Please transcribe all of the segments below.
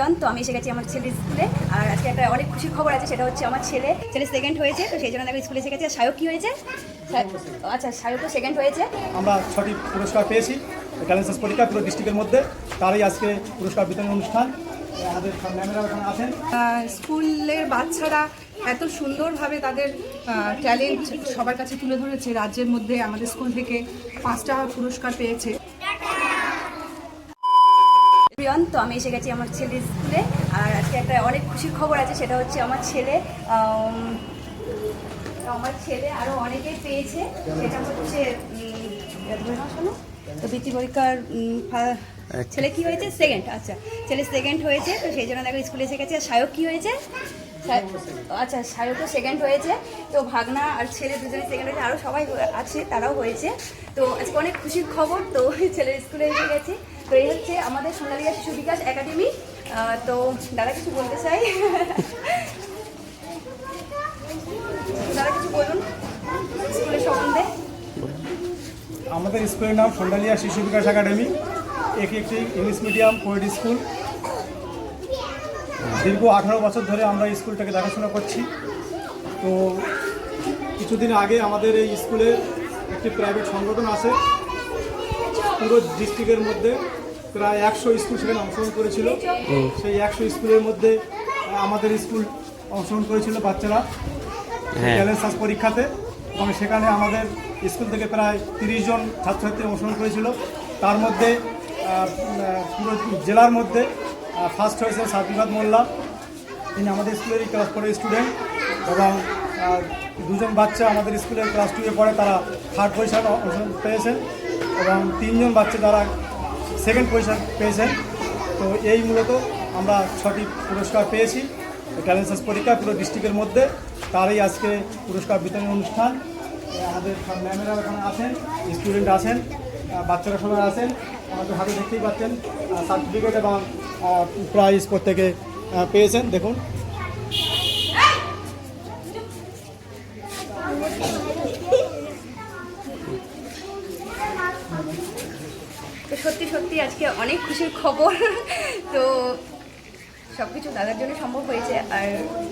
প্রিয়ন তো আমি এসে গেছি আমার ছেলের স্কুলে। আর আজকে একটা অনেক খুশির খবর আছে সেটা হচ্ছে আমার ছেলে ছেলে সেকেন্ড হয়েছে তো সেই জন্য দেখো স্কুলে এসে গেছি। আর সায়ক কি হয়েছে? সায়ক- আচ্ছা সায়কও সেকেন্ড হয়েছে। আমরা ছটি পুরস্কার পেয়েছি ক্যালেন্সাস পরীক্ষা পুরো ডিস্ট্রিক্টের মধ্যে। তারই আজকে পুরস্কার বিতরণ অনুষ্ঠান। আমাদের ম্যামেরা আছেন। স্কুলের বাচ্চারা এত সুন্দরভাবে তাদের ট্যালেন্ট সবার কাছে তুলে ধরেছে। রাজ্যের মধ্যে আমাদের স্কুল থেকে পাঁচটা পুরস্কার পেয়েছে। প্রিয়ন তো আমি এসে গেছি আমার ছেলের স্কুলে। আর আজকে একটা অনেক খুশির খবর আছে সেটা হচ্ছে আমার ছেলে আমার ছেলে আরও অনেকেই পেয়েছে। সেটা হচ্ছে শোনো। তো বৃত্তি পরীক্ষার ছেলে কি হয়েছে? সেকেন্ড আচ্ছা। ছেলে সেকেন্ড হয়েছে তো সেই জন্য দেখো স্কুলে এসে গেছে। আর সায়ক কি হয়েছে? সায়- আচ্ছা সায়কও সেকেন্ড হয়েছে। তো ভাগনা আর ছেলে দুজনে সেকেন্ড হয়েছে, আরও সবাই আছে, তারাও হয়েছে। তো আজকে অনেক খুশির খবর, তো ছেলের স্কুলে এসে গেছে। তো এই হচ্ছে আমাদের সোনালিয়া শিশু বিকাশ একাডেমি। তো দাদা কিছু বলতে চাই? দাদা কিছু বলুন স্কুলের সম্বন্ধে। আমাদের স্কুলের নাম সন্ডালিয়া শিশু বিকাশ একাডেমি। এটি একটি ইংলিশ মিডিয়াম পোয়েট স্কুল দীর্ঘ আঠারো বছর ধরে আমরা স্কুলটাকে দেখাশোনা করছি। তো কিছুদিন আগে আমাদের এই স্কুলে একটি প্রাইভেট সংগঠন আছে পুরো ডিস্ট্রিক্টের মধ্যে প্রায় একশো স্কুল সেখানে অংশগ্রহণ করেছিল। সেই একশো স্কুলের মধ্যে আমাদের স্কুল অংশগ্রহণ করেছিল বাচ্চারা ক্যালেন্সাস পরীক্ষাতে এবং সেখানে আমাদের স্কুল থেকে প্রায় তিরিশ জন ছাত্রছাত্রী অংশগ্রহণ করেছিল। তার মধ্যে পুরো জেলার মধ্যে ফার্স্ট হয়েছে সার্টিফাত মোল্লা। তিনি আমাদের স্কুলেরই ক্লাস ফোরের স্টুডেন্ট এবং দুজন বাচ্চা আমাদের স্কুলের ক্লাস টুয়ে পড়ে, তারা থার্ড পজিশন পেয়েছেন এবং তিনজন বাচ্চা তারা সেকেন্ড পজিশন পেয়েছেন। তো এই মূলত আমরা ছটি পুরস্কার পেয়েছি। ক্যালেন্সাস পরীক্ষা পুরো ডিস্ট্রিক্টের মধ্যে। তারই আজকে পুরস্কার বিতরণ অনুষ্ঠান। আমাদের ম্যামেরা এখানে আছেন স্টুডেন্ট আছেন বাচ্চারা সবাই আছেন। আমাদের হাতে দেখতেই পাচ্ছেন সার্টিফিকেট এবং প্রাইজ প্রত্যেকে পেয়েছেন, দেখুন। তো সত্যি সত্যি আজকে অনেক খুশির খবর। তো সব কিছু দাদার জন্য সম্ভব হয়েছে। আর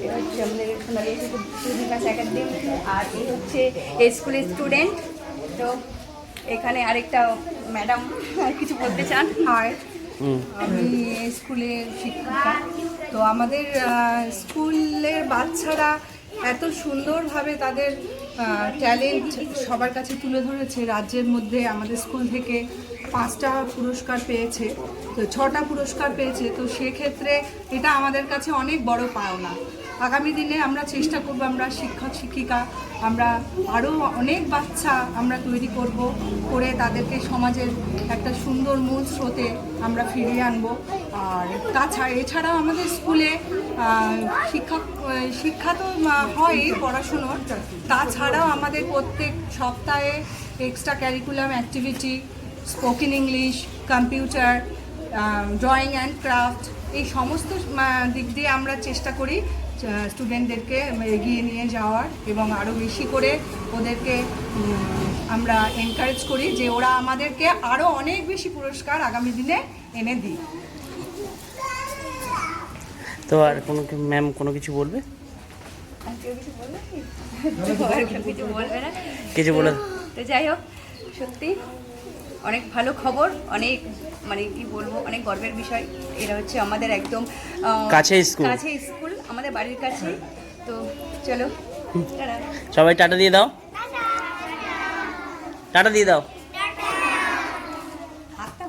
এটা হচ্ছে আমাদের সোনালী শিশু বিকাশ একাডেমি আর এই হচ্ছে এই স্কুলের স্টুডেন্ট তো এখানে আরেকটা ম্যাডাম কিছু বলতে চান? হাই আমি স্কুলের শিক্ষিকা। তো আমাদের স্কুলের বাচ্চারা এত সুন্দরভাবে তাদের ট্যালেন্ট সবার কাছে তুলে ধরেছে রাজ্যের মধ্যে আমাদের স্কুল থেকে পাঁচটা পুরস্কার পেয়েছে তো ছটা পুরস্কার পেয়েছে তো সেক্ষেত্রে এটা আমাদের কাছে অনেক বড় পাওনা। আগামী দিনে আমরা চেষ্টা করব, আমরা শিক্ষক, শিক্ষিকা, আমরা আরও অনেক বাচ্চা আমরা তৈরি করব করে তাদেরকে সমাজের একটা সুন্দর মূল স্রোতে আমরা ফিরিয়ে আনব। আর তাছাড়া, এছাড়াও আমাদের স্কুলে শিক্ষক, শিক্ষা তো হয় পড়াশুনোর। তাছাড়াও আমাদের প্রত্যেক সপ্তাহে extra curriculum activity spoken English computer drawing and craft এই সমস্ত দিক দিয়ে আমরা চেষ্টা করি স্টুডেন্টদেরকে এগিয়ে নিয়ে যাওয়ার এবং আরও বেশি করে ওদেরকে আমরা এনকারেজ করি যে ওরা আমাদেরকে আরও অনেক বেশি পুরস্কার আগামী দিনে এনে দিই তো আর কোনো ম্যাম কোনো কিছু বলবে? আর কেউ কিছু বলবে কি? কিছু বলবে না। কিছু বলে তো যাই হোক সত্যি অনেক ভালো খবর অনেক মানে কি বলব অনেক গর্বের বিষয়। এটা হচ্ছে আমাদের একদম কাছে স্কুল। কাছে স্কুল আমাদের বাড়ির কাছে। তো চলো সবাই টাটা দিয়ে দাও। টাটা দিয়ে দাও। হাতটা